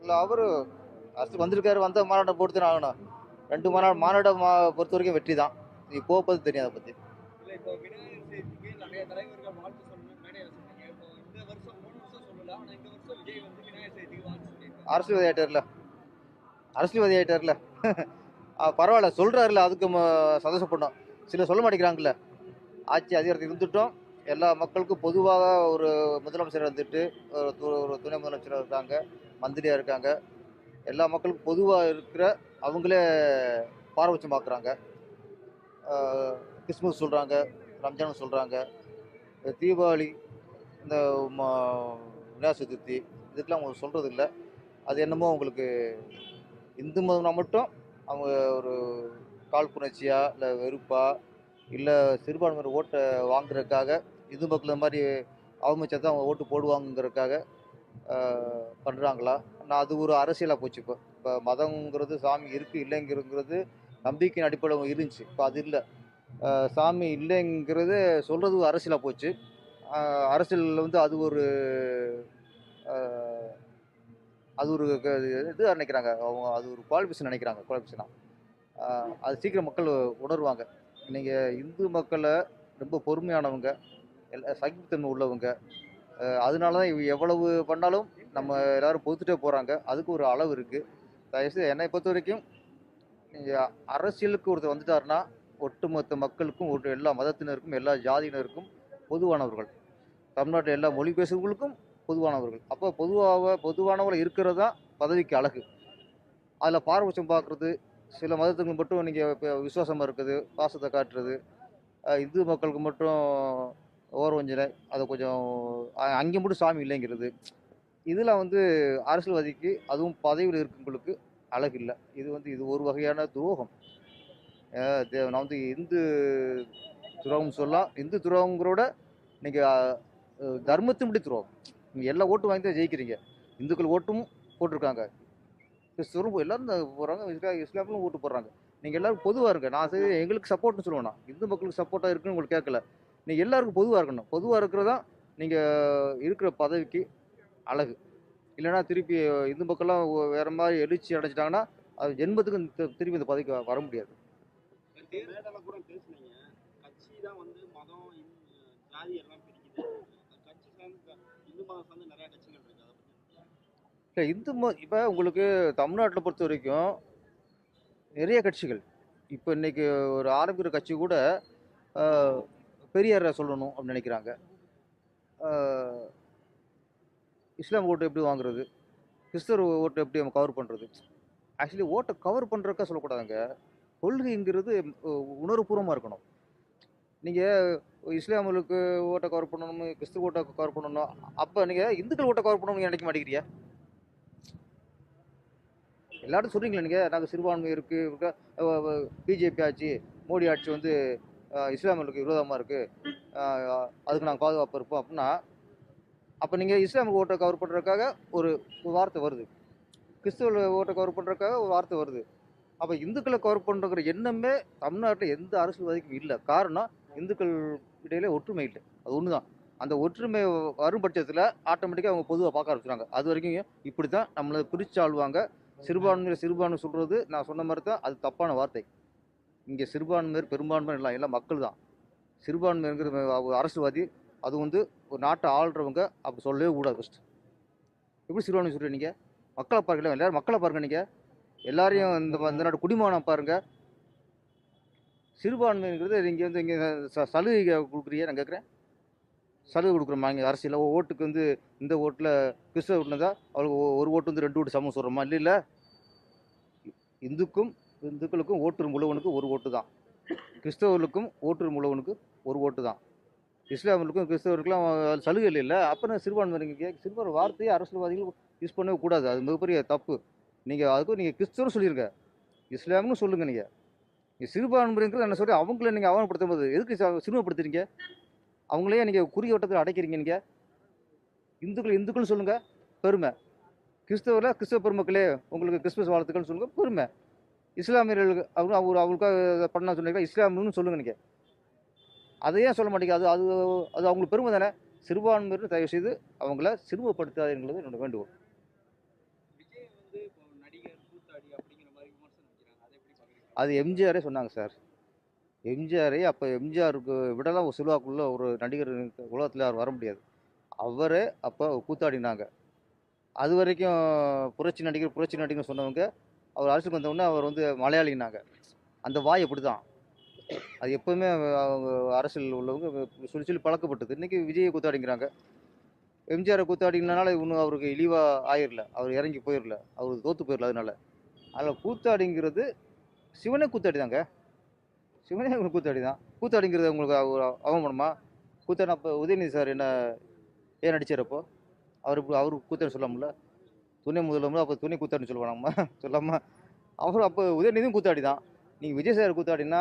இல்லை அவர் அரசு வந்திருக்காரு வந்த மாநாட்டை பொறுத்து ஆகணும். ரெண்டு மாநாடு மாநாட்டை மா பொறுத்த வரைக்கும் வெற்றி தான். நீ போப்பது தெரியும் அதை பற்றி அரசியல்வாதி ஆயிட்டார்ல. அரசியல்வாதி ஆயிட்டார்ல. பரவாயில்ல சொல்கிறாருல அதுக்கு சந்தோஷப்படணும். சில சொல்ல மாட்டேங்கிறாங்கல்ல. ஆட்சி அதிகாரத்தில் இருந்துட்டோம். எல்லா மக்களுக்கும் பொதுவாக ஒரு முதலமைச்சர் இருந்துட்டு ஒரு து- ஒரு துணை முதலமைச்சராக இருக்காங்க மந்திரியாக இருக்காங்க. எல்லா மக்களுக்கும் பொதுவாக இருக்கிற அவங்களே பாரபட்சம் கிறிஸ்மஸ் சொல்கிறாங்க ரம்ஜான் சொல்கிறாங்க தீபாவளி இந்த விநாயக விநாயகர் சதுர்த்தி இதுக்கெலாம் அவங்க சொல்கிறது இல்லை அது என்னமோ அவங்களுக்கு இந்து மதம்னா மட்டும் அவங்க ஒரு காழ்ப்புணர்ச்சியா இல்லை வெறுப்பாக இல்லை சிறுபான்மையினர் ஓட்டை வாங்குறதுக்காக இது மக்கள் இந்த மாதிரி அவமதிச்சா தான் அவங்க ஓட்டு போடுவாங்கங்கிறதுக்காக பண்ணுறாங்களா நான் அது ஒரு அரசியலாக போச்சு இப்போ. இப்போ மதங்கிறது சாமி இருக்குது இல்லைங்கிறது நம்பிக்கையின் அடிப்படையில் இருந்துச்சு. இப்போ அது இல்லை. சாமி இல்லைங்கிறது சொல்கிறது அரசியலாக போச்சு. அரசியலில் வந்து அது ஒரு அது ஒரு இது நினைக்கிறாங்க. அவங்க அது ஒரு குவாலிஃபிகேஷன் நினைக்கிறாங்க. குவாலிஃபிகேஷனாக அது சீக்கிரம் மக்கள் உணர்வாங்க. நீங்கள் இந்து மக்களை ரொம்ப பொறுமையானவங்க எல்லா சகிப்புத்தன்மை உள்ளவங்க. அதனால தான் இவ எவ்வளவு பண்ணாலும் நம்ம எல்லோரும் பொறுத்துட்டே போகிறாங்க அதுக்கு ஒரு அளவு இருக்குது தயவுசெய்து என்னை பொறுத்த வரைக்கும் நீங்கள் அரசியலுக்கு ஒருத்தர் வந்துட்டாருன்னா ஒட்டுமொத்த மக்களுக்கும் ஒரு எல்லா மதத்தினருக்கும் எல்லா ஜாதியினருக்கும் பொதுவானவர்கள். தமிழ்நாட்டில் எல்லா மொழி பேசுகிறவங்களுக்கும் பொதுவானவர்கள். அப்போ பொதுவாக பொதுவானவர்கள் இருக்கிறது தான் பதவிக்கு அழகு. அதில் பாரபட்சம் பார்க்குறது சில மதத்துக்கு மட்டும் நீங்கள் இப்போ விசுவாசமாக இருக்குது பாசத்தை காட்டுறது. இந்து மக்களுக்கு மட்டும் ஓரவஞ்சனை அதை கொஞ்சம் அ- அங்கே மட்டும் சாமி இல்லைங்கிறது. இதில் வந்து அரசியல்வாதிக்கு அதுவும் பதவியில் இருக்கவங்களுக்கு அழகு இல்லை. இது வந்து இது ஒரு வகையான துரோகம். நான் வந்து இந்து துரோகம் சொல்லலாம். இந்து துரோகங்கிறோட நீங்கள் தர்மத்தின்படி துரோகம். நீங்கள் எல்லா ஓட்டும் வாங்கி தான் ஜெயிக்கிறீங்க. இந்துக்கள் ஓட்டும் போட்டிருக்காங்க. கிறிஸ்தவரும் எல்லாரும் போகிறாங்க இஸ்லா இஸ்லாமிலும் ஓட்டு போடுறாங்க. நீங்கள் எல்லாரும் பொதுவாக இருங்க. நான் சரி எங்களுக்கு சப்போர்ட்னு சொல்லுவேன் இந்து மக்களுக்கு சப்போர்ட்டாக இருக்குன்னு உங்களுக்கு கேட்கல. நீங்கள் எல்லாருக்கும் பொதுவாக இருக்கணும். பொதுவாக இருக்கிறதான் நீங்கள் இருக்கிற பதவிக்கு அழகு. இல்லைன்னா திருப்பி இந்து மக்கள்லாம் வேற மாதிரி எழுச்சி அடைச்சிட்டாங்கன்னா அது ஜென்மத்துக்கு திருப்பி இந்த பதவிக்கு வர முடியாது. கட்சி தான் வந்து மதம் ஜாதி எல்லாம் பிரிக்குது. கட்சி சார்ந்து இந்து மதம் சார்ந்து நிறைய கட்சிகள் இருக்கு அதை பத்தி இல்லை இந்து ம இப்போ உங்களுக்கு தமிழ்நாட்டில் பொறுத்த வரைக்கும் நிறைய கட்சிகள். இப்போ இன்றைக்கி ஒரு ஆரம்பிக்கிற கட்சி கூட பெரியாரை சொல்லணும் அப்படின்னு நினைக்கிறாங்க. இஸ்லாம் ஓட்டு எப்படி வாங்குறது? கிறிஸ்தவ ஓட்டு எப்படி நம்ம கவர் பண்ணுறது ஆக்சுவலி ஓட்டை கவர் பண்ணுறக்கா சொல்லக்கூடாதுங்க. கொள்கைங்கிறது உணர்வுபூர்வமாக இருக்கணும். நீங்கள் இஸ்லாமியர்களுக்கு ஓட்டை கவர் பண்ணணும் கிறிஸ்துவ ஓட்டை கவர் பண்ணணும். அப்போ நீங்கள் இந்துக்கள் ஓட்டை கவர் பண்ணணும்னு நினைக்க மாட்டேங்கிறியா எல்லாரும் சொல்கிறீங்களா நீங்கள் நாங்கள் சிறுபான்மை இருக்குது பிஜேபி ஆட்சி மோடி ஆட்சி வந்து இஸ்லாமியர்களுக்கு விரோதமாக இருக்குது அதுக்கு நாங்கள் பாதுகாப்பு இருப்போம் அப்படின்னா அப்போ நீங்கள் இஸ்லாமிய ஓட்டை கவர் பண்ணுறதுக்காக ஒரு வார்த்தை வருது. கிறிஸ்துவ ஓட்டை கவர் பண்ணுறதுக்காக ஒரு வார்த்தை வருது. அப்போ இந்துக்களை கவர் பண்ணுறங்கிற எண்ணமே தமிழ்நாட்டில் எந்த அரசியல்வாதிக்கும் இல்லை. காரணம் இந்துக்கள் இடையில ஒற்றுமை இல்லை. அது ஒன்று தான் அந்த ஒற்றுமை வரும் பட்சத்தில் ஆட்டோமேட்டிக்காக அவங்க பொதுவாக பார்க்க ஆரம்பிச்சுறாங்க அது வரைக்கும் இப்படி தான் நம்மளை பிரித்து ஆழ்வாங்க சிறுபான்மையில் சிறுபான்மை சொல்கிறது நான் சொன்ன மாதிரி தான் அது தப்பான வார்த்தை. இங்கே சிறுபான்மையர் பெரும்பான்மை எல்லாம் எல்லாம் மக்கள் தான். சிறுபான்மைங்கிற அரசுவாதி அது வந்து ஒரு நாட்டை ஆள்றவங்க அப்படி சொல்லவே கூடாது ஃபஸ்ட்டு எப்படி சிறுபான்மை சொல்கிறீங்க நீங்கள் மக்களை பார்க்கல எல்லாரும் மக்களை பாருங்கள் நீங்கள் எல்லாரையும் இந்த இந்த நாட்டு குடிமானம் பாருங்கள் சிறுபான்மைங்கிறது நீங்கள் வந்து இங்கே ச சலுகை கொடுக்குறீங்க நான் கேட்குறேன். சலுகை கொடுக்குறோமா இங்கே அரசியல் ஓட்டுக்கு வந்து இந்த ஓட்டில் கிறிஸ்தவ ஓட்டுனதா அவளுக்கு ஒரு ஓட்டு வந்து ரெண்டு ஓட்டு சமம் சொல்கிறோமா இல்லை இல்லை. இந்துக்கும் இந்துக்களுக்கும் ஓட்டு முழுவனுக்கு ஒரு ஓட்டு தான். கிறிஸ்தவர்களுக்கும் ஓட்டு முழுவனுக்கு ஒரு ஓட்டு தான். இஸ்லாமியர்களுக்கும் கிறிஸ்தவர்களுக்கும் சலுகை இல்லை இல்லை. அப்புறம் சிறுபான்மையினருக்கு சிறுபான் வார்த்தையை அரசியல்வாதிகள் யூஸ் பண்ணவே கூடாது. அது மிகப்பெரிய தப்பு. நீங்கள் அதுக்கும் நீங்கள் கிறிஸ்தவரும் சொல்லியிருங்க இஸ்லாம்னு சொல்லுங்கள் நீங்கள் நீங்கள் சிறுபான்மைங்கிறது என்ன சொல்லி அவங்கள நீங்கள் அவமானப்படுத்தும் போது எதுக்கு சிறுமப்படுத்துறீங்க சிறுமைப்படுத்துறீங்க? அவங்களையே நீங்கள் குறுகிய வட்டத்தில் அடைக்கிறீங்க நீங்கள் இந்துக்கள் இந்துக்கள்னு சொல்லுங்கள் பெருமை. கிறிஸ்தவரில் கிறிஸ்தவ பெருமக்களே உங்களுக்கு கிறிஸ்துமஸ் வாழ்த்துக்கள்னு சொல்லுங்கள் பெருமை. இஸ்லாமியர்களுக்கு அவங்க அவர் அவங்களுக்காக பண்ண சொன்னீங்களா? இஸ்லாமியன்னு சொல்லுங்கள் நீங்கள் அதையே சொல்ல மாட்டேங்க? அது அது அது அவங்களுக்கு பெருமை தானே? சிறுபான்மையினர் தயவு செய்து அவங்கள சிறுமப்படுத்தாதுங்கிறது என்னோட வேண்டுகோள். அது எம்ஜிஆரே சொன்னாங்க சார். எம்ஜிஆரே அப்போ எம்ஜிஆருக்கு விடலாம் ஒரு செல்வாக்குள்ள ஒரு நடிகர் உலகத்தில் அவர் வர முடியாது. அவரே அப்போ கூத்தாடினாங்க. அது வரைக்கும் புரட்சி நடிகர் புரட்சி நடிகர் சொன்னவங்க அவர் அரசுக்கு வந்தவுடனே அவர் வந்து மலையாளினாங்க. அந்த வாய் அப்படி தான் அது எப்போவுமே அவங்க அரசியல் உள்ளவங்க சொல்லி சொல்லி பழக்கப்பட்டது. இன்றைக்கி விஜயை கூத்தாடிங்கிறாங்க. எம்ஜிஆரை கூத்தாடினால இன்னும் அவருக்கு இழிவாக ஆயிரல. அவர் இறங்கி போயிடல அவர் தோற்று போயிடல அதனால. அதில் கூத்தாடிங்கிறது சிவனே கூத்தாடி தாங்க சிவனே உங்களுக்கு கூத்தாடி தான். கூத்தாடிங்கிறது உங்களுக்கு ஒரு அவமானமா? கூத்தாடி அப்போ உதயநிதி சார் என்ன ஏன் நடிச்சார் அவர் இப்போ அவர் கூத்தாடி சொல்லாமல துணை முதல்வர் அப்போ துணை கூத்தாடின்னு சொல்லுவாங்கம்மா சொல்லாமல் அவரும் அப்போ உதயநிதியும் கூத்தாடி தான். நீங்கள் விஜய் சார் கூத்தாடினா